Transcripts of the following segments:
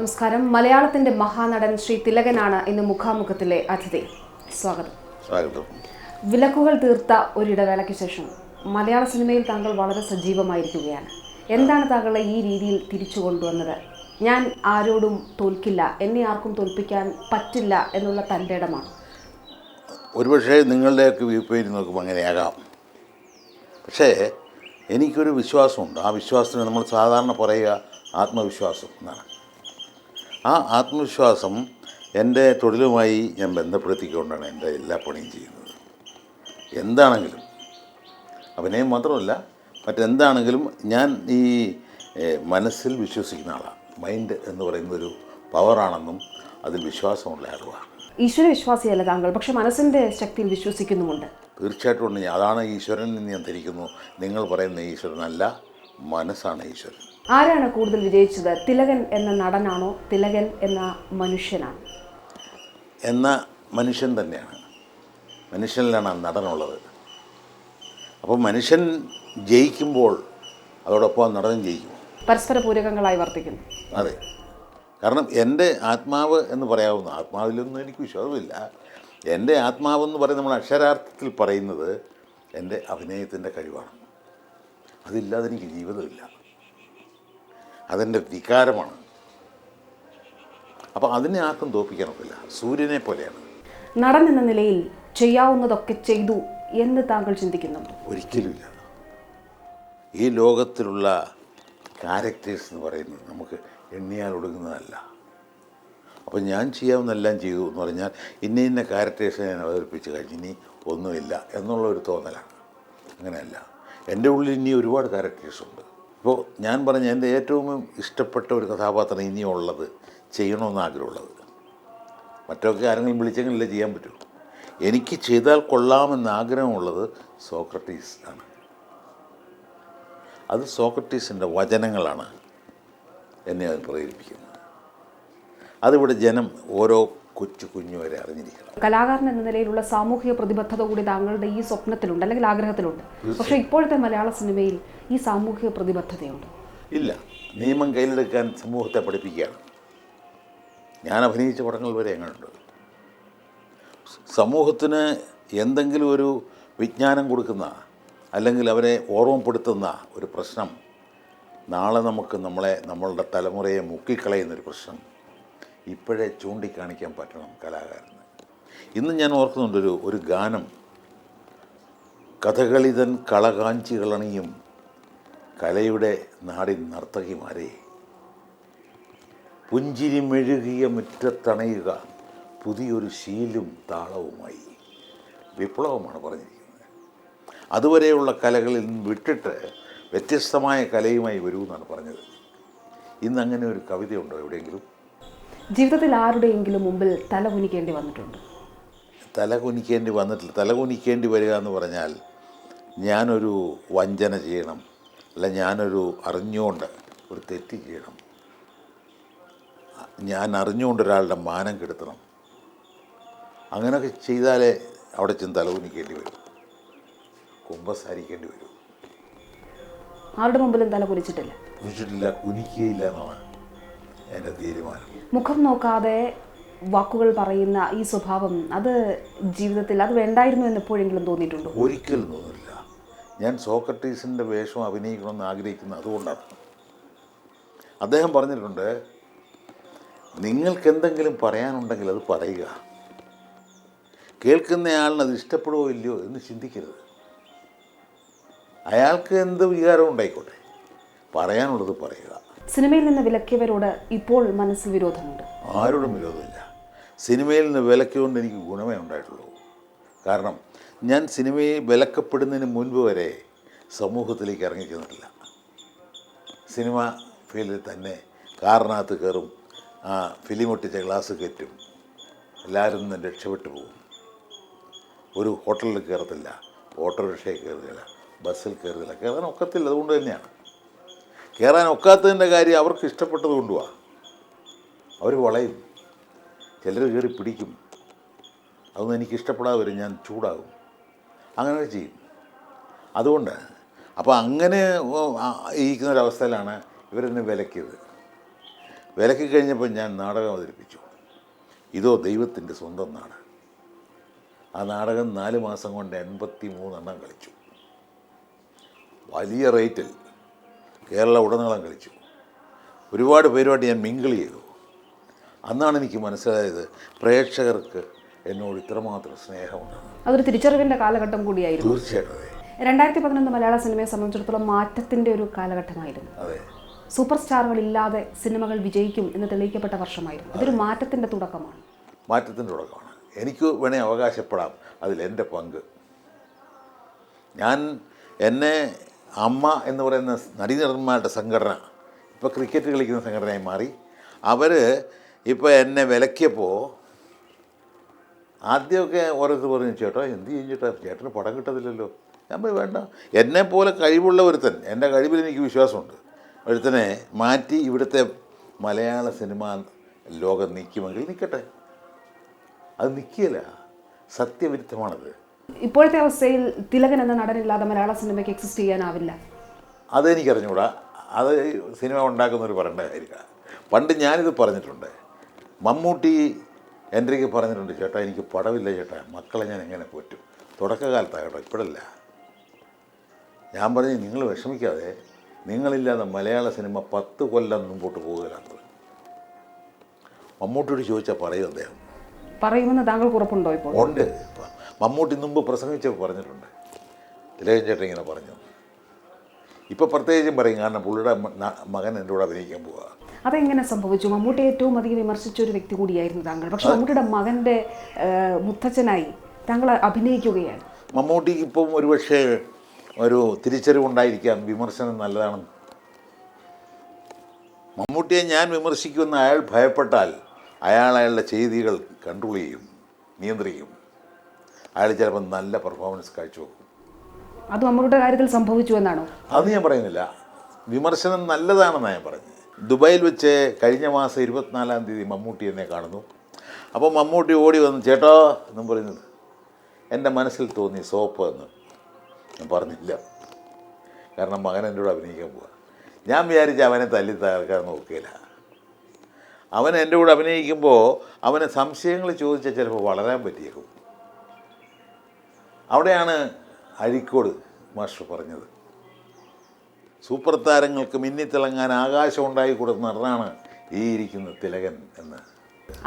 നമസ്കാരം. മലയാളത്തിന്റെ മഹാനടൻ ശ്രീ തിലകനാണ് ഇന്ന് മുഖാമുഖത്തിലെ അതിഥി. സ്വാഗതം. സ്വാഗതം. വിലക്കുകൾ തീർത്ത ഒരിടവേളയ്ക്ക് ശേഷം മലയാള സിനിമയിൽ താങ്കൾ വളരെ സജീവമായിരിക്കുകയാണ്. എന്താണ് താങ്കളെ ഈ രീതിയിൽ തിരിച്ചു കൊണ്ടുവന്നത്? ഞാൻ ആരോടും തോൽക്കില്ല എന്നെ ആർക്കും തോൽപ്പിക്കാൻ പറ്റില്ല എന്നുള്ള തന്റെ ഇടമാണ്. ഒരുപക്ഷെ നിങ്ങളുടെയൊക്കെ പോയിന്റ് നോക്കുമ്പോൾ അങ്ങനെയാകാം. പക്ഷേ എനിക്കൊരു വിശ്വാസമുണ്ട്. ആ വിശ്വാസത്തിന് നമ്മൾ സാധാരണ പറയുക ആത്മവിശ്വാസം എന്നാണ്. ആ ആത്മവിശ്വാസം എന്റെ തൊഴിലുമായി ഞാൻ ബന്ധപ്പെടുത്തിക്കൊണ്ടാണ് എന്റെ എല്ലാ പണിയും ചെയ്യുന്നത്. എന്താണെങ്കിലും അഭിനയം മാത്രമല്ല മറ്റെന്താണെങ്കിലും ഞാൻ ഈ മനസ്സിൽ വിശ്വസിക്കുന്ന ആളാണ് മൈൻഡ് എന്ന് പറയുന്ന ഒരു പവറാണെന്നും അതിൽ വിശ്വാസമുള്ള ആളുമാണ് ഈശ്വര വിശ്വാസിയല്ല താങ്കൾ പക്ഷെ മനസ്സിന്റെ ശക്തിയിൽ വിശ്വസിക്കുന്നുമുണ്ട്. തീർച്ചയായിട്ടും ഉണ്ട്. അതാണ് ഈശ്വരൻ എന്ന് ഞാൻ ധരിക്കുന്നു. നിങ്ങൾ പറയുന്ന ഈശ്വരനല്ല മനസ്സാണ് ഈശ്വരൻ. ആരാണ് കൂടുതൽ വിജയിച്ചത് തിലകൻ എന്ന നടനാണോ തിലകൻ എന്ന മനുഷ്യനാണ്? എന്ന മനുഷ്യൻ തന്നെയാണ്. മനുഷ്യനിലാണ് ആ നടനുള്ളത്. അപ്പോൾ മനുഷ്യൻ ജയിക്കുമ്പോൾ അതോടൊപ്പം ആ നടനും ജയിക്കും. പരസ്പര പൂരകങ്ങളായി വർത്തിക്കുന്നു. അതെ. കാരണം എന്റെ ആത്മാവ് എന്ന് പറയാവുന്ന ആത്മാവിലൊന്നും എനിക്ക് വിശ്വാസമില്ല. എന്റെ ആത്മാവെന്ന് പറയുന്നത് നമ്മൾ അക്ഷരാർത്ഥത്തിൽ പറയുന്നത് എന്റെ അഭിനയത്തിന്റെ കഴിവാണ്. അതില്ലാതെ എനിക്ക് ജീവിതമില്ല. അതെന്റെ വികാരമാണ്. അപ്പോൾ അതിനെ ആർക്കും തോപ്പിക്കാനൊക്കില്ല സൂര്യനെ പോലെയാണ്. നടൻ എന്ന നിലയിൽ ചെയ്യാവുന്നതൊക്കെ ചെയ്തു എന്ന് താങ്കൾ ചിന്തിക്കുന്നുണ്ടോ ഒരിക്കലുമില്ല ഈ ലോകത്തിലുള്ള ക്യാരക്ടേഴ്സ് എന്ന് പറയുന്നത് നമുക്ക് എണ്ണിയാൽ ഒടുങ്ങുന്നതല്ല. അപ്പോൾ ഞാൻ ചെയ്യാവുന്നെല്ലാം ചെയ്തു എന്ന് പറഞ്ഞാൽ ഇന്ന ഇന്ന ക്യാരക്ടേഴ്സ് ഞാൻ അവതരിപ്പിച്ച് കഴിഞ്ഞ് ഇനി ഒന്നുമില്ല എന്നുള്ള ഒരു തോന്നലാണ്. അങ്ങനെയല്ല. എന്റെ ഉള്ളിൽ ഇനി ഒരുപാട് ക്യാരക്ടേഴ്സ് ഉണ്ട്. ഇപ്പോൾ ഞാൻ പറഞ്ഞ എന്റെ ഏറ്റവും ഇഷ്ടപ്പെട്ട ഒരു കഥാപാത്രം ഇനിയുള്ളത് ചെയ്യണമെന്ന് ആഗ്രഹമുള്ളത്. മറ്റൊക്കെ ആരെങ്കിലും വിളിച്ചെങ്കിലല്ലേ ചെയ്യാൻ പറ്റൂ. എനിക്ക് ചെയ്താൽ കൊള്ളാമെന്ന് ആഗ്രഹമുള്ളത് സോക്രട്ടീസ് ആണ്. അത് സോക്രട്ടീസിന്റെ വചനങ്ങളാണ് എന്നെ അത് പ്രേരിപ്പിക്കുന്നത്. അതിവിടെ ജനം ഓരോ കൊച്ചു കുഞ്ഞു വരെ അറിഞ്ഞിരിക്കണം. കലാകാരൻ എന്ന നിലയിലുള്ള സാമൂഹിക പ്രതിബദ്ധത കൂടി താങ്കളുടെ ഈ സ്വപ്നത്തിലുണ്ട് അല്ലെങ്കിൽ ആഗ്രഹത്തിലുണ്ട്. പക്ഷെ ഇപ്പോഴത്തെ മലയാള സിനിമയിൽ ഈ സാമൂഹിക പ്രതിബദ്ധതയുണ്ട്. ഇല്ല. നിയമം കയ്യിലെടുക്കാൻ സമൂഹത്തെ പഠിപ്പിക്കുകയാണ്. ഞാൻ അഭിനയിച്ച പടങ്ങൾ വരെ എങ്ങനെയുണ്ട് സമൂഹത്തിന് എന്തെങ്കിലും ഒരു വിജ്ഞാനം കൊടുക്കുന്ന അല്ലെങ്കിൽ അവരെ ഓർമ്മപ്പെടുത്തുന്ന ഒരു പ്രശ്നം നാളെ നമുക്ക് നമ്മളെ നമ്മളുടെ തലമുറയെ മുക്കിക്കളയുന്നൊരു പ്രശ്നം ഇപ്പോഴേ ചൂണ്ടിക്കാണിക്കാൻ പറ്റണം കലാകാരന്. ഇന്ന് ഞാൻ ഓർക്കുന്നുണ്ടൊരു ഒരു ഗാനം. കഥകളിതൻ കളകാഞ്ചികളണിയും കലയുടെ നാടിൻ നർത്തകിമാരെ. പുഞ്ചിരി മെഴുകിയ മുറ്റത്തണയുക പുതിയൊരു ശീലും താളവുമായി. വിപ്ലവമാണ് പറഞ്ഞിരിക്കുന്നത്. അതുവരെയുള്ള കലകളിൽ നിന്ന് വിട്ടിട്ട് വ്യത്യസ്തമായ കലയുമായി വരൂ എന്നാണ് പറഞ്ഞത്. ഇന്ന് അങ്ങനെ ഒരു കവിതയുണ്ടോ എവിടെയെങ്കിലും? ജീവിതത്തിൽ ആരുടെയെങ്കിലും മുമ്പിൽ തല കുനിക്കേണ്ടി വന്നിട്ടുണ്ട്? തല കുനിക്കേണ്ടി വന്നിട്ടില്ല. തല കുനിക്കേണ്ടി വരിക എന്ന് പറഞ്ഞാൽ ഞാനൊരു വഞ്ചന ചെയ്യണം. അല്ല ഞാനൊരു അറിഞ്ഞുകൊണ്ട് ഒരു തെറ്റ് ചെയ്യണം. ഞാൻ അറിഞ്ഞുകൊണ്ട് ഒരാളുടെ മാനം കെടുത്തണം. അങ്ങനെയൊക്കെ ചെയ്താലേ അവിടെ ചെന്ന് തല കുനിക്കേണ്ടി വരും. കുമ്പസാരിക്കേണ്ടി വരും. ആരുടെ മുമ്പിലും തല കുനിച്ചിട്ടില്ല? കുനിച്ചിട്ടില്ല കുനിക്കുകയില്ല എന്നാണ്. എന്റെ തീരുമാനം. മുഖം നോക്കാതെ വാക്കുകൾ പറയുന്ന ഈ സ്വഭാവം അത് ജീവിതത്തിൽ അത് വേണ്ടായിരുന്നു എന്ന് എപ്പോഴെങ്കിലും തോന്നിയിട്ടുണ്ടോ? ഒരിക്കലും തോന്നില്ല. ഞാൻ സോക്രട്ടീസിന്റെ വേഷം അഭിനയിക്കണമെന്ന് ആഗ്രഹിക്കുന്നത് അതുകൊണ്ടാണ്. അദ്ദേഹം പറഞ്ഞിട്ടുണ്ട് നിങ്ങൾക്ക് എന്തെങ്കിലും പറയാനുണ്ടെങ്കിൽ അത് പറയുക. കേൾക്കുന്നയാളിന് അത് ഇഷ്ടപ്പെടുമോ ഇല്ലയോ എന്ന് ചിന്തിക്കരുത്. അയാൾക്ക് എന്ത് വികാരം ഉണ്ടായിക്കോട്ടെ. പറയാനുള്ളത് പറയുക. സിനിമയിൽ നിന്ന് വിലക്കിയവരോട് ഇപ്പോൾ മനസ്സിൽ വിരോധമുണ്ട്. ആരോടും വിരോധമില്ല. സിനിമയിൽ നിന്ന് വിലക്കിയോണ്ട് എനിക്ക് ഗുണമേ ഉണ്ടായിട്ടുള്ളൂ. കാരണം ഞാൻ സിനിമയെ വിലക്കപ്പെടുന്നതിന് മുൻപ് വരെ സമൂഹത്തിലേക്ക് ഇറങ്ങി ചെന്നിട്ടില്ല സിനിമ ഫീൽഡിൽ തന്നെ കാറിനകത്ത് കയറും ആ ഫിലിം ഒട്ടിച്ച ഗ്ലാസ് കയറ്റും എല്ലാവരും നിന്ന് രക്ഷപ്പെട്ടു പോകും. ഒരു ഹോട്ടലിൽ കയറത്തില്ല ഓട്ടോറിക്ഷയിൽ കയറുകയില്ല ബസ്സിൽ കയറുകയില്ല കയറാൻ ഒക്കത്തില്ല അതുകൊണ്ട് തന്നെയാണ്. കയറാൻ ഒക്കാത്തതിന്റെ കാര്യം അവർക്ക് ഇഷ്ടപ്പെട്ടത് കൊണ്ടുപോവാ അവർ വളയും. ചിലർ കയറി പിടിക്കും. അതൊന്നും എനിക്ക് ഇഷ്ടപ്പെടാതെ വരും. ഞാൻ ചൂടാകും. അങ്ങനെ ചെയ്യും. അതുകൊണ്ട് അപ്പോൾ അങ്ങനെ ഇരിക്കുന്നൊരവസ്ഥയിലാണ് ഇവരെന്നെ വിലക്കിയത്. വിലക്കി കഴിഞ്ഞപ്പോൾ ഞാൻ നാടകം അവതരിപ്പിച്ചു. ഇതോ ദൈവത്തിന്റെ സ്വന്തം നാട്. ആ നാടകം നാല് മാസം കൊണ്ട് എൺപത്തി മൂന്നെണ്ണം കളിച്ചു. വലിയ റേറ്റിൽ. കേരള ഉടനീളം കളിച്ചു. ഒരുപാട് പേരുമായിട്ട് ഞാൻ മിങ്കിൾ ചെയ്തു. അന്നാണ് എനിക്ക് മനസ്സിലായത് പ്രേക്ഷകർക്ക് എന്നോട് ഇത്രമാത്രം സ്നേഹമുണ്ടെന്ന്. അതൊരു തിരിച്ചറിവിന്റെ കാലഘട്ടം കൂടിയായിരുന്നു. തീർച്ചയായിട്ടും രണ്ടായിരത്തി പതിനൊന്ന് മലയാള സിനിമയെ സംബന്ധിച്ചിടത്തോളം മാറ്റത്തിന്റെ ഒരു കാലഘട്ടമായിരുന്നു. അതെ. സൂപ്പർ സ്റ്റാറുകളില്ലാതെ സിനിമകൾ വിജയിക്കും എന്ന് തെളിയിക്കപ്പെട്ട വർഷമായിരുന്നു. അതൊരു മാറ്റത്തിന്റെ തുടക്കമാണ്. മാറ്റത്തിന്റെ തുടക്കമാണ്. എനിക്ക് വേണേ അവകാശപ്പെടാം. അതിൽ എന്റെ പങ്ക്. ഞാൻ എന്നെ അമ്മ എന്ന് പറയുന്ന നടീനടന്മാരുടെ സംഘടന ഇപ്പോൾ ക്രിക്കറ്റ് കളിക്കുന്ന സംഘടനയായി മാറി. അവർ ഇപ്പോൾ എന്നെ വിലക്കിയപ്പോൾ ആദ്യമൊക്കെ ഓരോരുത്തർ പറഞ്ഞു ചേട്ടാ എന്ത് ചെയ്യും ചേട്ടാ? ചേട്ടന് പടം കിട്ടത്തില്ലല്ലോ. ഞാൻ വേണ്ട. എന്നെ പോലെ കഴിവുള്ള ഒരുത്തൻ എന്റെ കഴിവിൽ എനിക്ക് വിശ്വാസമുണ്ട്. ഒരുത്തനെ മാറ്റി ഇവിടുത്തെ മലയാള സിനിമ ലോകം നിൽക്കുമെങ്കിൽ നിൽക്കട്ടെ അത് നിൽക്കില്ല സത്യവിരുദ്ധമാണത്. ഇപ്പോഴത്തെ അവസ്ഥയിൽ തിലകൻ എന്ന നടനില്ലാതെ മലയാള സിനിമയ്ക്ക് എക്സിസ്റ്റ് ചെയ്യാനാവില്ല. അതെനിക്കറിഞ്ഞൂടാ. അത് സിനിമ ഉണ്ടാക്കുന്നവർ പറയേണ്ട കാര്യമില്ല. പണ്ട് ഞാനിത് പറഞ്ഞിട്ടുണ്ട്. മമ്മൂട്ടി എന്റെ പറഞ്ഞിട്ടുണ്ട് ചേട്ടാ എനിക്ക് പടവില്ല ചേട്ടാ. മക്കളെ ഞാൻ എങ്ങനെ പോറ്റും? തുടക്കകാലത്താണ് കേട്ടോ ഇപ്പോഴല്ല. ഞാൻ പറഞ്ഞു നിങ്ങൾ വിഷമിക്കാതെ നിങ്ങളില്ലാതെ മലയാള സിനിമ പത്ത് കൊല്ലം മുമ്പോട്ട് പോകുകയാണത് മമ്മൂട്ടിയോട് ചോദിച്ചാൽ പറയും അദ്ദേഹം. പറയുമെന്ന് താങ്കൾക്ക് ഉറപ്പുണ്ടോ ഇപ്പോൾ? ഉണ്ട്. മമ്മൂട്ടി മുമ്പ് പ്രസംഗിച്ചപ്പോൾ പറഞ്ഞിട്ടുണ്ട്. ഇലയൻ ചേട്ടൻ ഇങ്ങനെ പറഞ്ഞു. ഇപ്പോൾ പ്രത്യേകിച്ചും പറയും കാരണം പുള്ളിയുടെ മകൻ എന്റെ കൂടെ അഭിനയിക്കാൻ പോവുക അതെങ്ങനെ സംഭവിച്ചു? മമ്മൂട്ടി ഏറ്റവും അധികം വിമർശിച്ച ഒരു വ്യക്തി കൂടിയായിരുന്നു താങ്കൾ. പക്ഷെ മമ്മൂട്ടിയുടെ മകന്റെ മുത്തച്ഛനായി താങ്കൾ അഭിനയിക്കുകയാണ് മമ്മൂട്ടിക്ക് ഇപ്പം ഒരുപക്ഷെ ഒരു തിരിച്ചറിവുണ്ടായിരിക്കാം. വിമർശനം നല്ലതാണ്. മമ്മൂട്ടിയെ ഞാൻ വിമർശിക്കുമെന്ന് അയാൾ ഭയപ്പെട്ടാൽ അയാൾ അയാളുടെ ചെയ്തികൾ കൺട്രോൾ ചെയ്യും നിയന്ത്രിക്കും. അയാൾ ചിലപ്പോൾ നല്ല പെർഫോമൻസ് കാഴ്ചവെക്കും. അത് മമ്മൂട്ടിയുടെ കാര്യത്തിൽ സംഭവിച്ചു എന്നാണോ? അത് ഞാൻ പറയുന്നില്ല. വിമർശനം നല്ലതാണെന്നാണ് ഞാൻ പറഞ്ഞത്. ദുബായിൽ വെച്ച് കഴിഞ്ഞ മാസം ഇരുപത്തിനാലാം തീയതി മമ്മൂട്ടി എന്നെ കാണുന്നു. അപ്പോൾ മമ്മൂട്ടി ഓടി വന്ന് ചേട്ടോ എന്നും പറയുന്നത്. എന്റെ മനസ്സിൽ തോന്നി സോപ്പ് എന്ന് ഞാൻ പറഞ്ഞില്ല. കാരണം മകൻ എന്റെ കൂടെ അഭിനയിക്കാൻ പോവാ. ഞാൻ വിചാരിച്ച അവനെ തല്ലി തകർക്കാൻ നോക്കിയില്ല. അവൻ എന്റെ കൂടെ അഭിനയിക്കുമ്പോൾ അവനെ സംശയങ്ങൾ ചോദിച്ചാൽ ചിലപ്പോൾ വളരാൻ പറ്റിയേക്കും. അവിടെയാണ് അഴിക്കോട് മാസ്റ്റർ പറഞ്ഞത്. സൂപ്പർ താരങ്ങൾക്ക് മിന്നിത്തിളങ്ങാൻ ആകാശം ഉണ്ടായി കൊടുത്ത നടനാണ് ഈ ഇരിക്കുന്ന തിലകൻ എന്ന്.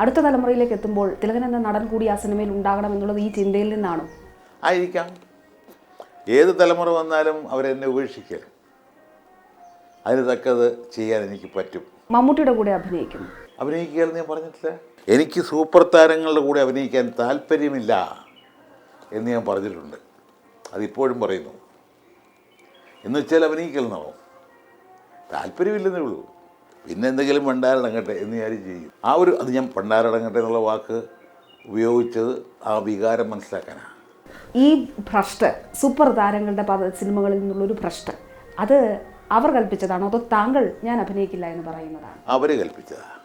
അടുത്ത തലമുറയിലേക്ക് എത്തുമ്പോൾ തിലകൻ എന്ന നടൻ കൂടി ആ സിനിമയിൽ ഉണ്ടാകണം എന്നുള്ളത് ഈ ചിന്തയിൽ നിന്നാണോ? ആയിരിക്കാം. ഏത് തലമുറ വന്നാലും അവരെന്നെ ഉപേക്ഷിക്കൽ അതിന് തക്കത് ചെയ്യാൻ എനിക്ക് പറ്റും. മമ്മൂട്ടിയുടെ കൂടെ അഭിനയിക്കും അഭിനയിക്കുക ഞാൻ പറഞ്ഞിട്ടില്ല. എനിക്ക് സൂപ്പർ താരങ്ങളുടെ കൂടെ അഭിനയിക്കാൻ താല്പര്യമില്ല. എന്ന് ഞാൻ പറഞ്ഞിട്ടുണ്ട്. അതിപ്പോഴും പറയുന്നു. എന്ന് വെച്ചാൽ നടോ താല്പര്യമില്ലെന്നേ ഉള്ളൂ. പിന്നെ എന്തെങ്കിലും പണ്ടാരടങ്ങട്ടെ എന്ന് ഞാൻ ചെയ്യും. ആ ഒരു അത് ഞാൻ പണ്ടാരടങ്ങട്ടെ എന്നുള്ള വാക്ക് ഉപയോഗിച്ചത് ആ വികാരം മനസ്സിലാക്കാനാണ് ഈ ഭ്രഷ്ട് സൂപ്പർ താരങ്ങളുടെ പദ സിനിമകളിൽ നിന്നുള്ളൊരു ഭ്രഷ്ട് അത് അവർ കൽപ്പിച്ചതാണോ? അതോ താങ്കൾ ഞാൻ അഭിനയിക്കില്ല എന്ന് പറയുന്നതാണ്? അവർ കൽപ്പിച്ചതാണ്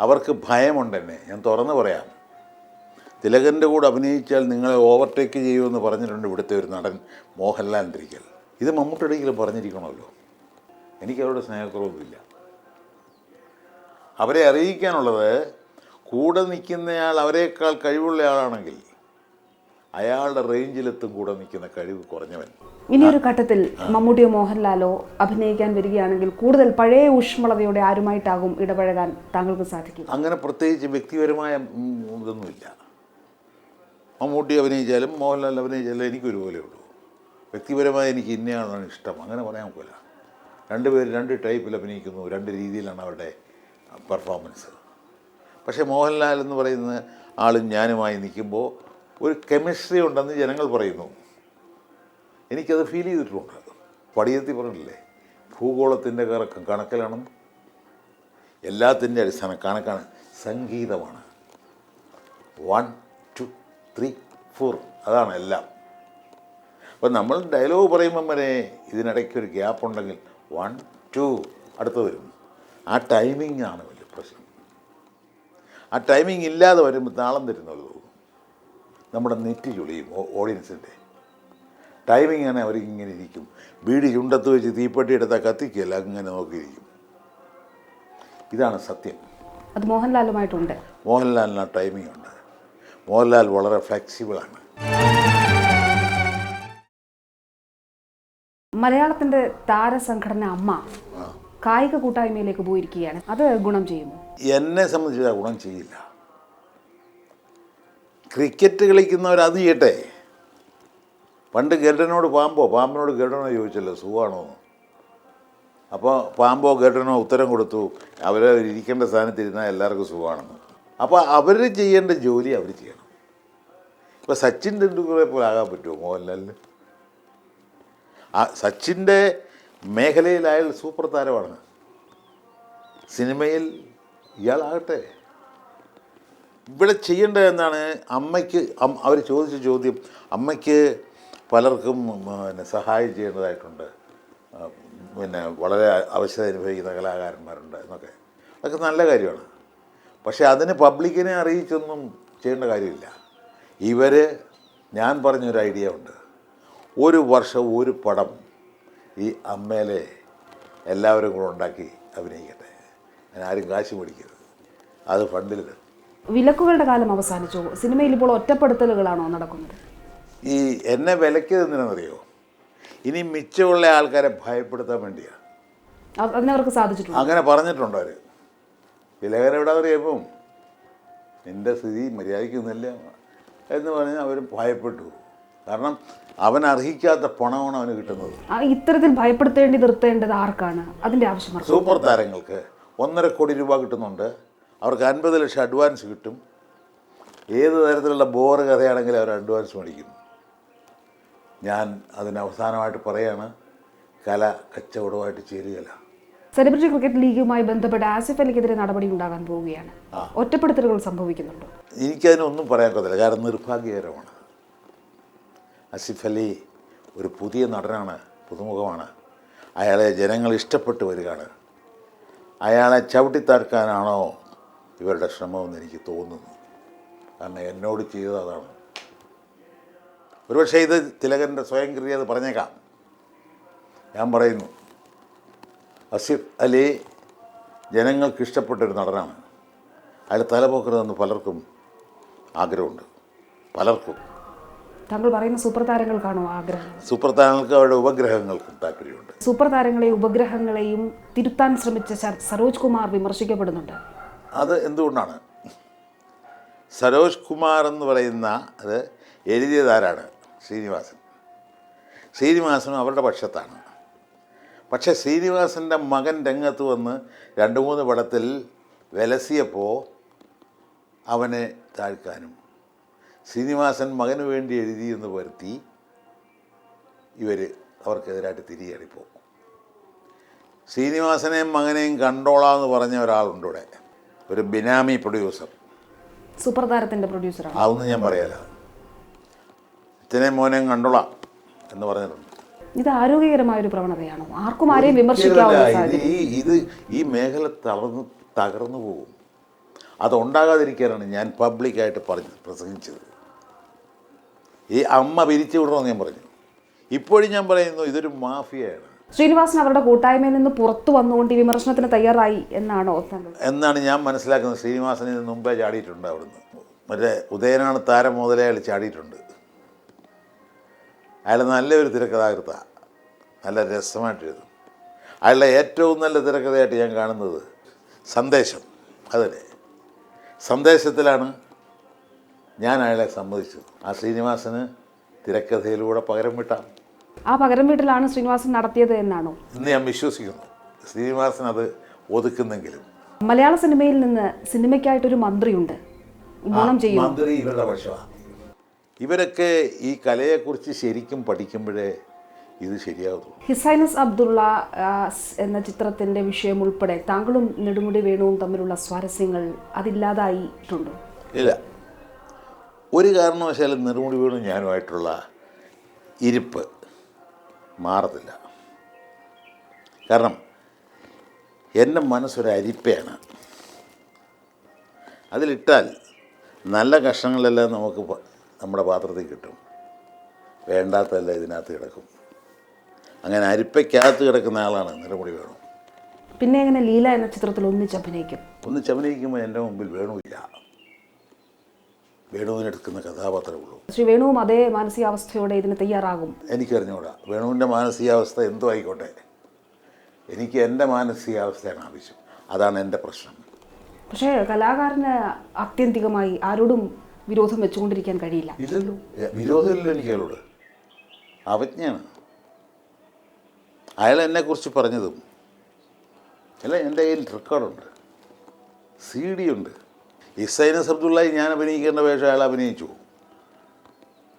അവർക്ക് ഭയമുണ്ടെന്നെ. ഞാൻ തുറന്നു പറയാം. തിലകന്റെ കൂടെ അഭിനയിച്ചാൽ നിങ്ങളെ ഓവർടേക്ക് ചെയ്യുമെന്ന് പറഞ്ഞിട്ടുണ്ട് ഇവിടുത്തെ ഒരു നടൻ മോഹൻലാൽ തിരിക്കൽ ഇത് മമ്മൂട്ടിയെങ്കിലും പറഞ്ഞിരിക്കണമല്ലോ. എനിക്ക് അവരുടെ സ്നേഹക്കുറവൊന്നുമില്ല അവരെ അറിയിക്കാനുള്ളത് കൂടെ നിൽക്കുന്നയാൾ അവരെക്കാൾ കഴിവുള്ളയാളാണെങ്കിൽ അയാളുടെ റേഞ്ചിലെത്തും കൂടെ നിൽക്കുന്ന കഴിവ് കുറഞ്ഞവൻ. ഇനി ഒരു ഘട്ടത്തിൽ മമ്മൂട്ടിയോ മോഹൻലാലോ അഭിനയിക്കാൻ വരികയാണെങ്കിൽ കൂടുതൽ പഴയ ഊഷ്മളതയോടെ ആരുമായിട്ടാകും ഇടപഴകാൻ താങ്കൾക്ക് സാധിക്കും? അങ്ങനെ പ്രത്യേകിച്ച് വ്യക്തിപരമായ ഇതൊന്നുമില്ല. മമ്മൂട്ടി അഭിനയിച്ചാലും മോഹൻലാൽ അഭിനയിച്ചാലും എനിക്കൊരുപോലെ ഉള്ളൂ. വ്യക്തിപരമായി എനിക്ക് ഇന്നയാളാണ് ഇഷ്ടം. അങ്ങനെ പറയാൻ ഒക്കില്ല രണ്ടുപേർ രണ്ട് ടൈപ്പിൽ അഭിനയിക്കുന്നു. രണ്ട് രീതിയിലാണ് അവരുടെ പെർഫോമൻസ് പക്ഷേ മോഹൻലാൽ എന്ന് പറയുന്ന ആളും ഞാനുമായി നിൽക്കുമ്പോൾ ഒരു കെമിസ്ട്രി ഉണ്ടെന്ന് ജനങ്ങൾ പറയുന്നു. എനിക്കത് ഫീൽ ചെയ്തിട്ടുണ്ട്. പടിയെത്തി പറഞ്ഞില്ലേ ഭൂഗോളത്തിന്റെ കറക്കം കണക്കിലാണെന്ന് എല്ലാത്തിന്റെ അടിസ്ഥാനം കണക്കാണ്. സംഗീതമാണ്. വൺ ത്രീ ഫോർ അതാണ് എല്ലാം. അപ്പം നമ്മൾ ഡയലോഗ് പറയുമ്പം വരെ ഇതിനിടയ്ക്ക് ഒരു ഗ്യാപ്പ് ഉണ്ടെങ്കിൽ വൺ ടു അടുത്ത് വരും. ആ ടൈമിംഗ് ആണ് വലിയ പ്രശ്നം. ആ ടൈമിംഗ് ഇല്ലാതെ വരുമ്പോൾ താളം തരുന്ന ഒരു തോന്നും. നമ്മുടെ നെറ്റ് ചുളിയും ഓഡിയൻസിന്റെ ടൈമിംഗ് ആണ് അവരിങ്ങനെ ഇങ്ങനെ ഇരിക്കും. ബീഡി ചുണ്ടത്ത് വെച്ച് തീപ്പെട്ടി എടുത്താൽ കത്തിക്കല്ല അങ്ങനെ നോക്കിയിരിക്കും. ഇതാണ് സത്യം. അത് മോഹൻലാലുമായിട്ടുണ്ട്. മോഹൻലാലിന് ആ ടൈമിംഗ് ഉണ്ട്. മോഹൻലാൽ വളരെ ഫ്ലെക്സിബിളാണ് മലയാളത്തിന്റെ താരസംഘടന അമ്മ കായിക കൂട്ടായ്മയിലേക്ക് പോയിരിക്കുകയാണ്. അത് ഗുണം ചെയ്യുമോ? എന്നെ സംബന്ധിച്ച് ഗുണം ചെയ്യില്ല. ക്രിക്കറ്റ് കളിക്കുന്നവർ അത് ചെയ്യട്ടെ. പണ്ട് ഗരുഡനോട് പാമ്പോ? പാമ്പിനോട് ഗരുഡനോ ചോദിച്ചല്ലോ സുഖമാണോ അപ്പോൾ പാമ്പോ ഗരുഡനോ ഉത്തരം കൊടുത്തു. അവരെ ഇരിക്കേണ്ട സ്ഥാനത്തിരുന്നാൽ എല്ലാവർക്കും സുഖമാണെന്ന്. അപ്പോൾ അവർ ചെയ്യേണ്ട ജോലി അവർ ചെയ്യണം. ഇപ്പോൾ സച്ചിൻ ടെണ്ടുൽക്കറെ പോലെ ആകാൻ പറ്റുമോ മോഹൻലാലിന്? ആ സച്ചിന്റെ മേഖലയിലായാൽ സൂപ്പർ താരമാണ്. സിനിമയിൽ ഇയാളാകട്ടെ. ഇവിടെ ചെയ്യേണ്ടത് എന്താണ്? അമ്മയ്ക്ക് അവർ ചോദിച്ച ചോദ്യം അമ്മയ്ക്ക് പലർക്കും പിന്നെ സഹായം ചെയ്യേണ്ടതായിട്ടുണ്ട്. പിന്നെ വളരെ അവശത അനുഭവിക്കുന്ന കലാകാരന്മാരുണ്ട് എന്നൊക്കെ. അതൊക്കെ നല്ല കാര്യമാണ്. പക്ഷേ അതിന് പബ്ലിക്കിനെ അറിയിച്ചൊന്നും ചെയ്യേണ്ട കാര്യമില്ല. ഇവർ ഞാൻ പറഞ്ഞൊരു ഐഡിയ ഉണ്ട്. ഒരു വർഷം ഒരു പടം ഈ അമ്മയിലെ എല്ലാവരും കൂടെ ഉണ്ടാക്കി അഭിനയിക്കട്ടെ. ഞാൻ ആരും കാശ് മേടിക്കരുത്. അത് ഫണ്ടിലിടും. വിലക്കുകളുടെ കാലം അവസാനിച്ചു. സിനിമയിൽ ഇപ്പോൾ ഒറ്റപ്പെടുത്തലുകളാണോ നടക്കുന്നത്? ഈ എന്നെ വിലക്കിയത് എന്തിനാണെന്നറിയോ? ഇനി മിച്ചമുള്ള ആൾക്കാരെ ഭയപ്പെടുത്താൻ വേണ്ടിയാണ് അതിനവർക്ക് സാധിച്ചിട്ടുണ്ട്. അങ്ങനെ പറഞ്ഞിട്ടുണ്ട് അവർ വിലകരം എവിടെ അറിയപ്പം എന്റെ സ്ഥിതി മര്യാദയ്ക്കൊന്നുമില്ല എന്ന് പറഞ്ഞാൽ അവർ ഭയപ്പെട്ടു. കാരണം അവൻ അർഹിക്കാത്ത പണമാണ് അവന് കിട്ടുന്നത്. ഇത്തരത്തിൽ ഭയപ്പെടുത്തേണ്ടി നിർത്തേണ്ടത് ആർക്കാണ്? അതിന്റെ ആവശ്യം സൂപ്പർ താരങ്ങൾക്ക് ഒന്നര കോടി രൂപ കിട്ടുന്നുണ്ട്. അവർക്ക് അൻപത് ലക്ഷം അഡ്വാൻസ് കിട്ടും. ഏത് തരത്തിലുള്ള ബോറ് കഥയാണെങ്കിലും അവർ അഡ്വാൻസ് മേടിക്കും ഞാൻ അതിന് അവസാനമായിട്ട് പറയാണ് കല കച്ചവടമായിട്ട് ചേരുകയില്ല. സെലിബ്രിറ്റി ക്രിക്കറ്റ് ലീഗുമായി ബന്ധപ്പെട്ട് ആസിഫ് അലിക്കെതിരെ നടപടി ഉണ്ടാകാൻ പോവുകയാണ്. ഒറ്റപ്പെടുത്തലുകൾ സംഭവിക്കുന്നുണ്ടോ? എനിക്കതിനൊന്നും പറയാൻ പറ്റില്ല കാരണം നിർഭാഗ്യകരമാണ്. ആസിഫ് അലി ഒരു പുതിയ നടനാണ് പുതുമുഖമാണ്. അയാളെ ജനങ്ങൾ ഇഷ്ടപ്പെട്ട് വരികയാണ്. അയാളെ ചവിട്ടിത്താഴ്ക്കാനാണോ ഇവരുടെ ശ്രമമെന്ന് എനിക്ക് തോന്നുന്നു കാരണം എന്നോട് ചെയ്തത് അതാണ്. ഒരുപക്ഷെ ഇത് തിലകന്റെ സ്വയം ക്രിയ അത് പറഞ്ഞേക്കാം. ഞാൻ പറയുന്നു അസിഫ് അലി ജനങ്ങൾക്ക് ഇഷ്ടപ്പെട്ടൊരു നടനാണ് അയാൾ തലപോക്കരുതെന്ന് പലർക്കും ആഗ്രഹമുണ്ട്. പലർക്കും. താങ്കൾ പറയുന്ന സൂപ്പർ താരങ്ങൾക്കാണോ ആഗ്രഹം. സൂപ്പർ താരങ്ങൾക്ക് അവരുടെ ഉപഗ്രഹങ്ങൾക്കും താല്പര്യമുണ്ട്. സൂപ്പർ താരങ്ങളെയും ഉപഗ്രഹങ്ങളെയും തിരുത്താൻ ശ്രമിച്ച സരോജ് കുമാർ വിമർശിക്കപ്പെടുന്നുണ്ട്. അത് എന്തുകൊണ്ടാണ്? സരോജ് കുമാർ എന്ന് പറയുന്ന അത് എഴുതിയതാരാണ്? ശ്രീനിവാസൻ. ശ്രീനിവാസനും അവരുടെ പക്ഷത്താണ്. പക്ഷേ ശ്രീനിവാസന്റെ മകൻ രംഗത്ത് വന്ന് രണ്ട് മൂന്ന് പടത്തിൽ വിലസിയപ്പോൾ അവനെ താഴ്ക്കാനും. ശ്രീനിവാസൻ മകന് വേണ്ടി എഴുതി എന്ന് വരുത്തി ഇവർ അവർക്കെതിരായിട്ട് തിരികെയാണിപ്പോൾ ശ്രീനിവാസനെയും മകനെയും കണ്ടോളാന്ന് പറഞ്ഞ ഒരാളുണ്ട് ഇവിടെ. ഒരു ബിനാമി പ്രൊഡ്യൂസർ. സൂപ്പർ പ്രൊഡ്യൂസറാണ്. അതൊന്നും ഞാൻ പറയാല അച്ഛനെയും മോനെയും കണ്ടോളാം എന്ന് പറഞ്ഞിട്ടുണ്ട്. ഇത് ആരോഗ്യകരമായ ഒരു പ്രവണതയാണോ. ആർക്കും ആരെയും വിമർശിക്കാവുന്ന ഈ ഇത് ഈ മേഖല തളർന്ന് തകർന്നു പോകും അതുണ്ടാകാതിരിക്കാനാണ് ഞാൻ പബ്ലിക്കായിട്ട് പറഞ്ഞ് പ്രസംഗിച്ചത്. ഈ അമ്മ പിരിച്ചു വിടണമെന്ന് ഞാൻ പറഞ്ഞു. ഇപ്പോഴും ഞാൻ പറയുന്നു ഇതൊരു മാഫിയയാണ്. ശ്രീനിവാസൻ അവരുടെ കൂട്ടായ്മയിൽ നിന്ന് പുറത്തു വന്നുകൊണ്ട് ഈ വിമർശനത്തിന് തയ്യാറായി എന്നാണോ എന്നാണ് ഞാൻ മനസ്സിലാക്കുന്നത്. ശ്രീനിവാസൻ ഇതിന് മുമ്പേ ചാടിയിട്ടുണ്ട് അവിടുന്ന്. മറ്റേ ഉദയനാണ് താരം മുതലേ അയാൾ ചാടിയിട്ടുണ്ട്. അയാൾ നല്ലൊരു തിരക്കഥാകൃത്താണ് നല്ല രസമായിട്ട് എഴുതും അയാളുടെ ഏറ്റവും നല്ല തിരക്കഥയായിട്ട് ഞാൻ കാണുന്നത് സന്ദേശം. അതല്ലേ? സന്ദേശത്തിലാണ് ഞാൻ അയാളെ സമ്മതിച്ചത്. ആ ശ്രീനിവാസന് തിരക്കഥയിലൂടെ പകരം വിട്ടാം. ആ പകരം വീട്ടിലാണ് ശ്രീനിവാസൻ നടത്തിയത് എന്നാണോ? ഇന്ന് ഞാൻ വിശ്വസിക്കുന്നു. ശ്രീനിവാസൻ അത് ഒതുക്കുന്നെങ്കിലും. മലയാള സിനിമയിൽ നിന്ന് സിനിമയ്ക്കായിട്ടൊരു മന്ത്രിയുണ്ട്. ഗുണം ചെയ്യും. മന്ത്രി ഇവരുടെ പക്ഷമാണ് ഇവരൊക്കെ ഈ കലയെക്കുറിച്ച് ശരിക്കും പഠിക്കുമ്പോഴേ ഇത് ശരിയാകും ഹിസൈനസ് അബ്ദുള്ള എന്ന ചിത്രത്തിന്റെ വിഷയം ഉൾപ്പെടെ താങ്കളും നെടുമുടി വേണുവും തമ്മിലുള്ള സ്വാരസ്യങ്ങൾ അതില്ലാതായിട്ടുണ്ടോ. ഇല്ല. ഒരു കാരണവശാലും നെടുമുടി വേണു ഞാനുമായിട്ടുള്ള ഇരിപ്പ് മാറത്തില്ല. കാരണം എന്റെ മനസ്സൊരു അരിപ്പയാണ്. അതിലിട്ടാൽ നല്ല കഷ്ണങ്ങളെല്ലാം നമുക്ക് നമ്മുടെ പാത്രത്തിൽ കിട്ടും. വേണ്ടാത്തതല്ല ഇതിനകത്ത് കിടക്കും. അങ്ങനെ അരിപ്പയ്ക്കകത്ത് കിടക്കുന്ന ആളാണ് നിലമുടി വേണു. പിന്നെ എങ്ങനെ ലീല എന്ന ചിത്രത്തിൽ ഒന്നിച്ച് അഭിനയിക്കും? ഒന്നിച്ച് അഭിനയിക്കുമ്പോൾ എന്റെ മുമ്പിൽ വേണുവില്ല. വേണുവിനെടുക്കുന്ന കഥാപാത്രമുള്ളൂ ശ്രീ വേണുവും അതേ മാനസികാവസ്ഥയോടെ ഇതിന് തയ്യാറാകും. എനിക്കറിഞ്ഞുകൂടാ വേണുവിന്റെ മാനസികാവസ്ഥ എന്തോ ആയിക്കോട്ടെ എനിക്ക് എന്റെ മാനസികാവസ്ഥയാണ് ആവശ്യം. അതാണ് എന്റെ പ്രശ്നം. പക്ഷേ കലാകാരന് ആത്യന്തികമായി ആരോടും വിരോധം വെച്ചുകൊണ്ടിരിക്കാൻ കഴിയില്ല. എ- വിരോധമില്ലല്ലോ എനിക്ക് അയാളോട് അവജ്ഞയാണ്. അയാൾ എന്നെക്കുറിച്ച് പറഞ്ഞതും അല്ല എന്റെ കയ്യിൽ റെക്കോർഡുണ്ട് സി ഡി ഉണ്ട്. ഇസൈനസ് അബ്ദുള്ളായി ഞാൻ അഭിനയിക്കേണ്ട വേഷം അയാൾ അഭിനയിച്ചു.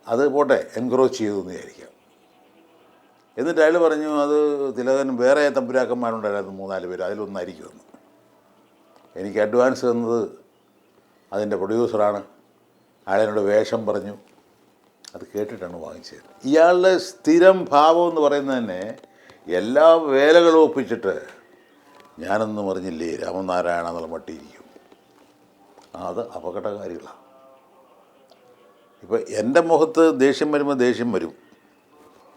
അത് പോട്ടെ എൻക്രോച്ച് ചെയ്തു എന്ന് വിചാരിക്കാം. എന്നിട്ട് അയാൾ പറഞ്ഞു അത് തിലകൻ വേറെ തമ്പുരാക്കന്മാരുണ്ടായിരുന്നു മൂന്നാൽ പേര് അതിലൊന്നായിരിക്കുമെന്ന്. എനിക്ക് അഡ്വാൻസ് തന്നത് അതിന്റെ പ്രൊഡ്യൂസറാണ്. അയാളെന്നോട് വേഷം പറഞ്ഞു. അത് കേട്ടിട്ടാണ് വാങ്ങിച്ചത്. ഇയാളുടെ സ്ഥിരം ഭാവം എന്ന് പറയുന്നത് തന്നെ എല്ലാ വേലകളും ഒപ്പിച്ചിട്ട് ഞാനൊന്നും അറിഞ്ഞില്ലേ രാമനാരായണ എന്നുള്ള മട്ടിയിരിക്കും. അത് അപകടകാരികളാണ് ഇപ്പം എന്റെ മുഖത്ത് ദേഷ്യം വരുമ്പോൾ ദേഷ്യം വരും.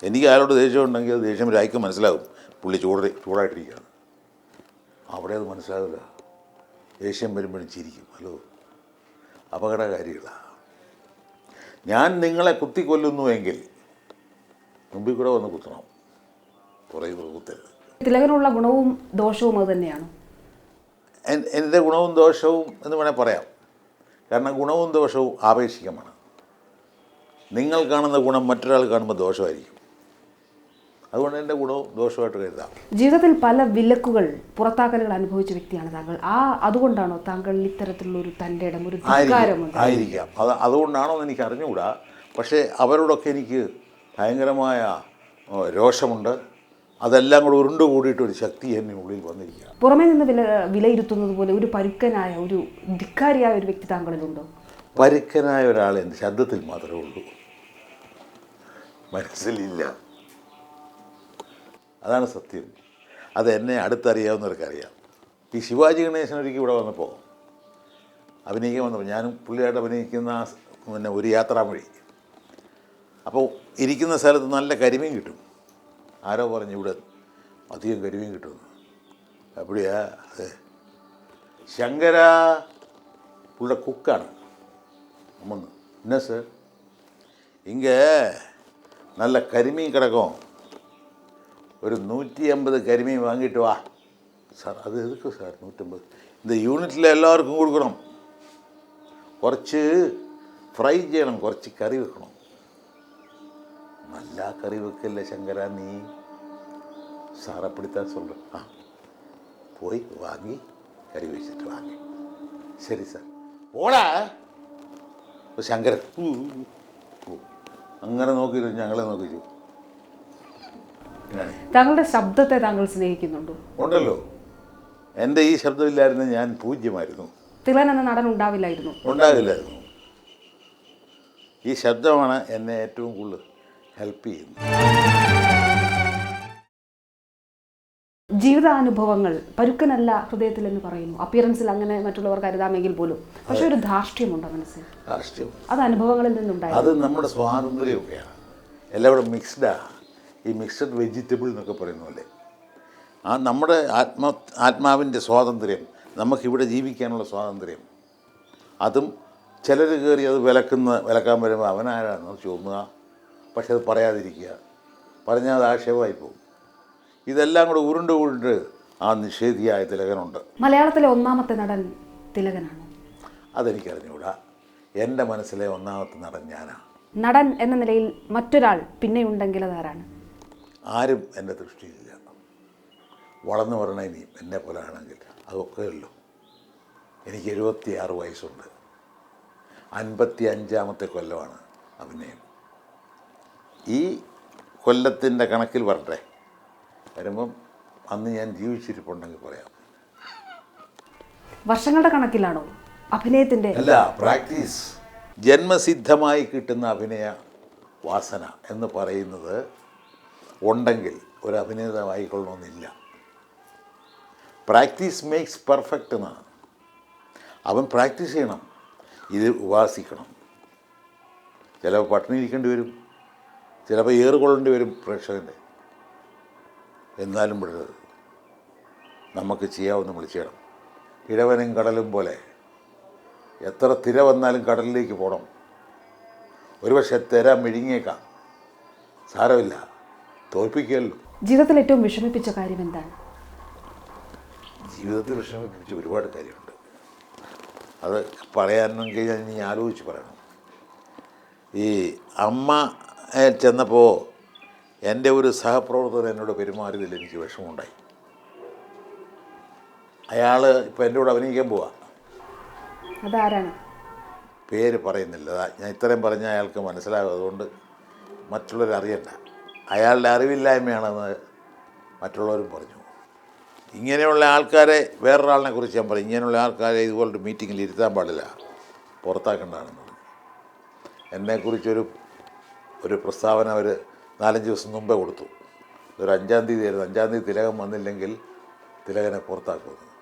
എനിക്ക് അയാളോട് ദേഷ്യം ഉണ്ടെങ്കിൽ അത് ദേഷ്യം രായ്ക്ക് മനസ്സിലാകും. പുള്ളി ചൂട് ചൂടായിട്ടിരിക്കുകയാണ്. അവിടെ അത് മനസ്സിലാകില്ല. ദേഷ്യം വരുമ്പോഴും ചിരിക്കും. ഹലോ. അപകടകാരികളാണ് ഞാൻ നിങ്ങളെ കുത്തി കുത്തിക്കൊല്ലുന്നുവെങ്കിൽ മുമ്പിൽ കൂടെ വന്ന് കുത്തണം. പുറകിൽ കൂടെ കുത്തരുത്. തിലകനുള്ള ഗുണവും ദോഷവും അത് തന്നെയാണ്. എന്റെ ഗുണവും ദോഷവും എന്ന് വേണേൽ പറയാം. കാരണം ഗുണവും ദോഷവും ആപേക്ഷികമാണ്. നിങ്ങൾ കാണുന്ന ഗുണം മറ്റൊരാൾ കാണുമ്പോൾ ദോഷമായിരിക്കും. അതുകൊണ്ട് എന്റെ ഗുണവും ദോഷമായിട്ട് കരുതാം. ജീവിതത്തിൽ പല വിലക്കുകൾ പുറത്താക്കലുകൾ അനുഭവിച്ച വ്യക്തിയാണ് താങ്കൾ. ആ അതുകൊണ്ടാണോ താങ്കൾ ഇത്തരത്തിലുള്ള ഒരു തന്റെ ഇടം ഒരു ആയിരിക്കാം അത് അതുകൊണ്ടാണോ എന്ന് എനിക്ക് അറിഞ്ഞുകൂടാ. പക്ഷേ അവരോടൊക്കെ എനിക്ക് ഭയങ്കരമായ രോഷമുണ്ട്. അതെല്ലാം കൂടെ ഉരുണ്ട് കൂടിയിട്ട് ഒരു ശക്തി എന്നെ ഉള്ളിൽ വന്നിരിക്കുക പുറമേ നിന്ന് വില വിലയിരുത്തുന്നത് പോലെ ഒരു പരുക്കനായ ഒരു ധിക്കാരിയായ ഒരു വ്യക്തി താങ്കളിലുണ്ടോ? പരുക്കനായ ഒരാൾ എന്റെ ശബ്ദത്തിൽ മാത്രമേ ഉള്ളൂ. മനസ്സിലില്ല. അതാണ് സത്യം അത് എന്നെ അടുത്തറിയാവുന്നവർക്കറിയാം ഈ ശിവാജി ഗണേശൻ ഒരിക്കൽ ഇവിടെ വന്നപ്പോൾ അഭിനയിക്കാൻ വന്നപ്പോൾ ഞാനും പുള്ളിയായിട്ട് അഭിനയിക്കുന്ന ആ സ് പിന്നെ ഒരു യാത്രാമൊഴി അപ്പോൾ ഇരിക്കുന്ന സ്ഥലത്ത് നല്ല കരിമീൻ കിട്ടും ആരോ പറഞ്ഞു ഇവിടെ അധികം കരിമീൻ കിട്ടുമെന്ന് അപ്പടിയാ അതെ ശങ്കര പുള്ളിയുടെ കുക്കാണ് அம்மன்னு என்ன சார் இங்கே நல்ல கரிமீன் கிடக்கும் ஒரு நூற்றி ஐம்பது கருமி வாங்கிட்டு வா சார் அது எதுக்கு சார் நூற்றம்பது இந்த யூனிட்டில் எல்லாருக்கும் கொடுக்குறோம் குறைச்சி ஃப்ரை செய்யணும் குறைச்சி கறி வைக்கணும் நல்லா கறி வைக்கல சங்கரா நீ சார் அப்படித்தான் சொல்கிறேன் ஆ போய் வாங்கி கறி வச்சுட்டு வாங்க சரி சார் போடா ശങ്കരൻ അങ്ങനെ നോക്കിയിരുന്നു ഞങ്ങളെ നോക്കിച്ചു താങ്കളുടെ ശബ്ദത്തെ താങ്കൾ സ്നേഹിക്കുന്നുണ്ടോ? ഉണ്ടല്ലോ. എന്റെ ഈ ശബ്ദമില്ലായിരുന്നു ഞാൻ പൂജ്യമായിരുന്നു. തിലൻ എന്ന നടൻ ഉണ്ടാവില്ലായിരുന്നു. ഉണ്ടാവില്ലായിരുന്നു. ഈ ശബ്ദമാണ് എന്നെ ഏറ്റവും കൂടുതൽ ഹെൽപ്പ് ചെയ്യുന്നത്. ജീവിതാനുഭവങ്ങൾ പരുക്കനല്ല ഹൃദയത്തിൽ എന്ന് പറയുന്നു. അപ്പിയറൻസിൽ അങ്ങനെ മറ്റുള്ളവർ കരുതാമെങ്കിൽ പോലും. പക്ഷെ ഒരു ധാർഷ്ട്യമുണ്ട് മനസ്സിൽ? ധാർഷ്ട്യം. അത് അനുഭവങ്ങളിൽ നിന്നുണ്ടായി അത് നമ്മുടെ സ്വാതന്ത്ര്യമൊക്കെയാണ് എല്ലാവരും മിക്സ്ഡാണ് ഈ മിക്സഡ് വെജിറ്റബിൾ എന്നൊക്കെ പറയുന്ന പോലെ. ആ നമ്മുടെ ആത്മ ആത്മാവിന്റെ സ്വാതന്ത്ര്യം നമുക്കിവിടെ ജീവിക്കാനുള്ള സ്വാതന്ത്ര്യം. അതും ചിലർ കയറി അത് വിലക്കുന്ന വിലക്കാൻ വരുമ്പോൾ അവനാരാണെന്ന് ചോന്നുക പക്ഷെ അത് പറയാതിരിക്കുക. പറഞ്ഞാൽ അത് ആക്ഷേപമായി പോകും. ഇതെല്ലാം കൂടെ ഉരുണ്ട് ഉരുണ്ട് ആ നിഷേധിയായ തിലകനുണ്ട്. മലയാളത്തിലെ ഒന്നാമത്തെ നടൻ തിലകനാണ്? അതെനിക്കറിഞ്ഞൂടാ എന്റെ മനസ്സിലെ ഒന്നാമത്തെ നടൻ ഞാനാണ് നടൻ എന്ന നിലയിൽ മറ്റൊരാൾ പിന്നെയുണ്ടെങ്കിൽ അതാരാണ്? ആരും എന്റെ ദൃഷ്ടിയിലില്ല. വളർന്നു വരണ ഇനി എന്നെ പോലെ ആണെങ്കിൽ അതൊക്കെ ഉള്ളൂ. എനിക്ക് എഴുപത്തിയാറ് വയസ്സുണ്ട്. അൻപത്തി അഞ്ചാമത്തെ കൊല്ലമാണ് അഭിനയം. ഈ കൊല്ലത്തിന്റെ കണക്കിൽ വരട്ടെ. വരുമ്പം അന്ന് ഞാൻ ജീവിച്ചിരിപ്പുണ്ടെങ്കിൽ പറയാം. വർഷങ്ങളുടെ കണക്കിലാണോ അഭിനയത്തിന്റെ? അല്ല പ്രാക്ടീസ്. ജന്മസിദ്ധമായി കിട്ടുന്ന അഭിനയ വാസന എന്ന് പറയുന്നത് ഉണ്ടെങ്കിൽ ഒരു അഭിനേതാവായിക്കൊള്ളണമെന്നില്ല. പ്രാക്ടീസ് മേക്സ് പെർഫെക്റ്റ് എന്നാണ്. അവൻ പ്രാക്ടീസ് ചെയ്യണം. ഇത് ഉപാസിക്കണം. ചിലപ്പോൾ പട്ടിണി ഇരിക്കേണ്ടി വരും. ചിലപ്പോൾ ഏറുകൊള്ളേണ്ടി വരും പ്രേക്ഷകന്റെ. എന്നാലും വിടരുത് നമുക്ക് ചെയ്യാവുന്ന നമ്മൾ ചെയ്യണം. ഇടവനും കടലും പോലെ എത്ര തിര വന്നാലും കടലിലേക്ക് പോകണം. ഒരുപക്ഷെ തിര മിഴുങ്ങിയേക്കാം സാരമില്ല. തോൽപ്പിക്കുകയല്ലോ. ജീവിതത്തിൽ ഏറ്റവും വിഷമിപ്പിച്ച കാര്യം എന്താണ്? ജീവിതത്തിൽ വിഷമിപ്പിച്ച ഒരുപാട് കാര്യമുണ്ട്. അത് പറയാനെങ്കിൽ ഞാൻ ഇനി ആലോചിച്ച് പറയണം. ഈ അമ്മ ചെന്നപ്പോൾ എന്റെ ഒരു സഹപ്രവർത്തകൻ എന്നോട് പെരുമാറിയതിൽ എനിക്ക് വിഷമമുണ്ടായി. അയാൾ ഇപ്പോൾ എന്റെ കൂടെ അഭിനയിക്കാൻ പോവാ. അതാരാണ്? പേര് പറയുന്നില്ല. ഞാൻ ഇത്രയും പറഞ്ഞ അയാൾക്ക് മനസ്സിലാകും. അതുകൊണ്ട് മറ്റുള്ളവർ അറിയണ്ട. അയാളുടെ അറിവില്ലായ്മയാണെന്ന് മറ്റുള്ളവരും പറഞ്ഞു. ഇങ്ങനെയുള്ള ആൾക്കാരെ വേറൊരാളിനെ കുറിച്ച് ഞാൻ പറയും. ഇങ്ങനെയുള്ള ആൾക്കാരെ ഇതുപോലൊരു മീറ്റിങ്ങിൽ ഇരുത്താൻ പാടില്ല. പുറത്താക്കേണ്ടതാണെന്ന് പറഞ്ഞു. എന്നെക്കുറിച്ചൊരു ഒരു പ്രസ്താവന അവർ നാലഞ്ച് ദിവസം മുമ്പേ കൊടുത്തു. ഒരു അഞ്ചാം തീയതി ആയിരുന്നു അഞ്ചാം തീയതി തിലകം വന്നില്ലെങ്കിൽ തിലകനെ പുറത്താക്കുമെന്ന്.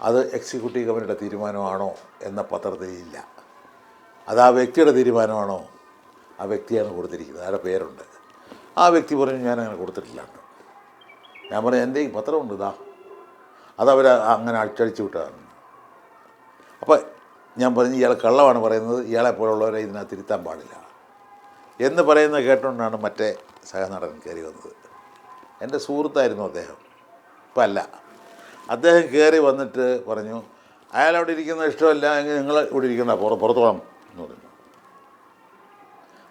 അത് എക്സിക്യൂട്ടീവ് കമ്മിറ്റിയുടെ തീരുമാനമാണോ എന്ന പത്രത്തിൽ ഇല്ല. അത് ആ വ്യക്തിയുടെ തീരുമാനമാണോ ആ വ്യക്തിയാണ് കൊടുത്തിരിക്കുന്നത്. ആരുടെ പേരുണ്ട്? ആ വ്യക്തി പറഞ്ഞു ഞാൻ അങ്ങനെ കൊടുത്തിട്ടില്ല. ഞാൻ പറഞ്ഞു എന്റെ ഈ പത്രമുണ്ട് ഇതാ. അതവർ അങ്ങനെ അടിച്ചടിച്ച് വിട്ടതാണ്. അപ്പോൾ ഞാൻ പറഞ്ഞു ഇയാൾ കള്ളമാണ് പറയുന്നത് ഇയാളെ പോലുള്ളവരെ ഇതിനകത്ത് തിരുത്താൻ പാടില്ല. എന്ന് പറയുന്നത് കേട്ടുകൊണ്ടാണ് മറ്റേ സഹനടൻ കയറി വന്നത്. എന്റെ സുഹൃത്തായിരുന്നു അദ്ദേഹം. ഇപ്പം അല്ല. അദ്ദേഹം കയറി വന്നിട്ട് പറഞ്ഞു അയാൾ അവിടെ ഇരിക്കുന്നത് ഇഷ്ടമല്ല എങ്കിൽ നിങ്ങൾ ഇവിടെ ഇരിക്കുന്ന പുറത്തോളം പുറത്ത് എന്ന് പറഞ്ഞു.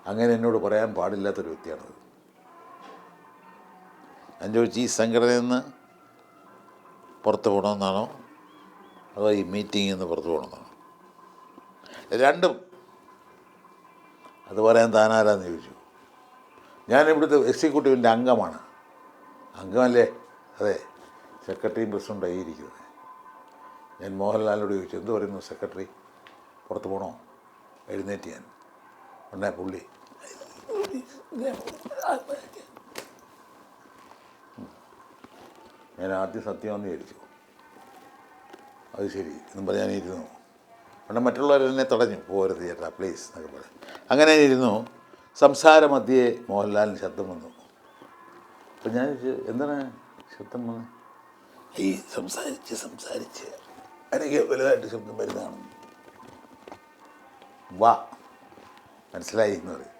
അങ്ങനെ എന്നോട് പറയാൻ പാടില്ലാത്തൊരു വ്യക്തിയാണത് ഞാൻ ചോദിച്ചു ഈ സംഘടനയിൽ നിന്ന് പുറത്ത് പോകണമെന്നാണോ? അതോ ഈ മീറ്റിങ്ങിൽ നിന്ന് പുറത്ത് പോകണമെന്നാണോ? രണ്ടും അത് പറയാൻ താനാരാന്ന് ചോദിച്ചു. ഞാൻ ഇവിടുത്തെ എക്സിക്യൂട്ടീവിന്റെ അംഗമാണ്. അംഗമല്ലേ? അതെ. സെക്രട്ടറിയും പ്രസിഡന്റായി ഇരിക്കുന്നത് ഞാൻ മോഹൻലാലിനോട് ചോദിച്ചു എന്ത് പറയുന്നു സെക്രട്ടറി? പുറത്ത് പോകണോ? എഴുന്നേറ്റ് ഞാൻ. ഉടനെ പുള്ളി. ഞാൻ ആദ്യം സത്യമാണെന്ന് വിചാരിച്ചു. അത് ശരി എന്നും പറയാനിരുന്നു. അവിടെ മറ്റുള്ളവരെന്നെ തടഞ്ഞു. പോരുത് ചേട്ടാ പ്ലീസ് എന്നൊക്കെ പറയാം അങ്ങനെ ഇരുന്നു. സംസാര മധ്യേ മോഹൻലാലിന് ശബ്ദം വന്നു. അപ്പം ഞാൻ എന്താണ് ശബ്ദം വന്നു? ഈ സംസാരിച്ച് സംസാരിച്ച് എനിക്ക് വലുതായിട്ട് ശബ്ദം വരുന്നതാണ്. വാ. മനസ്സിലായി എന്ന് പറയും.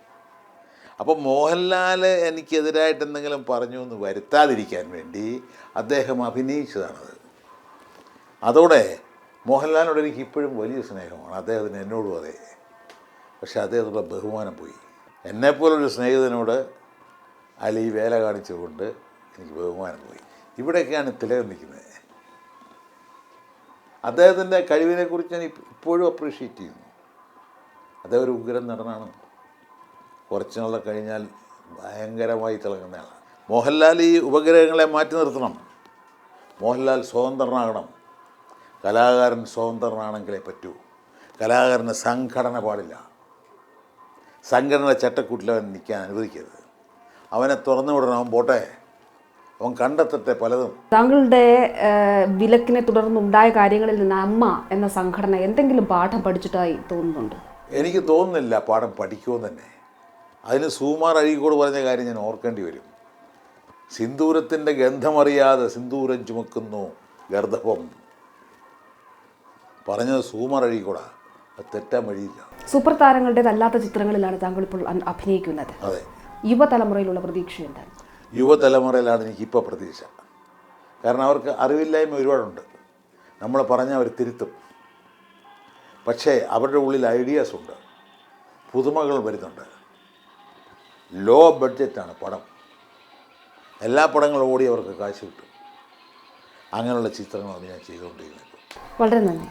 അപ്പോൾ മോഹൻലാൽ എനിക്കെതിരായിട്ട് എന്തെങ്കിലും പറഞ്ഞു എന്ന് വരുത്താതിരിക്കാൻ വേണ്ടി അദ്ദേഹം അഭിനയിച്ചതാണത്. അതോടെ മോഹൻലാലിനോട് എനിക്ക് ഇപ്പോഴും വലിയ സ്നേഹമാണ്. അദ്ദേഹത്തിന് എന്നോടും അതെ. പക്ഷേ അദ്ദേഹത്തിനുള്ള ബഹുമാനം പോയി. എന്നെപ്പോലൊരു സ്നേഹിതനോട് അലി വേല കാണിച്ചുകൊണ്ട് എനിക്ക് ബഹുമാനം പോയി. ഇവിടെയൊക്കെയാണ് തിലകം നിൽക്കുന്നത്. അദ്ദേഹത്തിന്റെ കഴിവിനെക്കുറിച്ച് ഞാൻ ഇപ്പോഴും അപ്രീഷിയേറ്റ് ചെയ്യുന്നു. അദ്ദേഹം ഒരു ഉഗ്രൻ നടനാണ് കുറച്ച് നാളെ കഴിഞ്ഞാൽ ഭയങ്കരമായി തിളങ്ങുന്നതാണ് മോഹൻലാൽ ഈ ഉപഗ്രഹങ്ങളെ മാറ്റി നിർത്തണം. മോഹൻലാൽ സ്വതന്ത്രനാകണം. കലാകാരൻ സ്വതന്ത്രനാണെങ്കിലേ പറ്റൂ. കലാകാരന് സംഘടന പാടില്ല. സംഘടന ചട്ടക്കൂട്ടിൽ അവൻ നിൽക്കാൻ അനുവദിക്കരുത്. അവനെ തുറന്നു വിടണം. അവൻ പോട്ടെ. അവൻ കണ്ടെത്തട്ടെ പലതും. താങ്കളുടെ വിലക്കിനെ തുടർന്നുണ്ടായ കാര്യങ്ങളിൽ നിന്ന് അമ്മ എന്ന സംഘടന എന്തെങ്കിലും പാഠം പഠിച്ചിട്ടായി തോന്നുന്നുണ്ട്? എനിക്ക് തോന്നുന്നില്ല പാഠം പഠിക്കുമെന്ന് തന്നെ. അതിന് സുകുമാർ അഴീക്കോട് പറഞ്ഞ കാര്യം ഞാൻ ഓർക്കേണ്ടി വരും. സിന്ദൂരത്തിന്റെ ഗന്ധമറിയാതെ സിന്ദൂരം ചുമക്കുന്നു ഗർദഭം പറഞ്ഞത് സുകുമാർ അഴീക്കോടാ. അത് തെറ്റാൻ വഴിയില്ല. സൂപ്പർ താരങ്ങളുടേതല്ലാത്ത ചിത്രങ്ങളിലാണ് താങ്കൾ ഇപ്പോൾ അഭിനയിക്കുന്നത്. അതെ. യുവതലമുറയിലുള്ള പ്രതീക്ഷ എന്താണ്? യുവതലമുറയിലാണ് എനിക്കിപ്പോൾ പ്രതീക്ഷ. കാരണം അവർക്ക് അറിവില്ലായ്മ ഒരുപാടുണ്ട്. നമ്മൾ പറഞ്ഞാൽ അവർ തിരുത്തും. പക്ഷേ അവരുടെ ഉള്ളിൽ ഐഡിയാസ് ഉണ്ട് പുതുമകൾ വരുന്നുണ്ട്. ലോ ബഡ്ജറ്റാണ് പടം. എല്ലാ പടങ്ങളും ഓടി അവർക്ക് കാശ് കിട്ടും. അങ്ങനെയുള്ള ചിത്രങ്ങളാണ് ഞാൻ ചെയ്തുകൊണ്ടിരുന്നത്. വളരെ നന്ദി.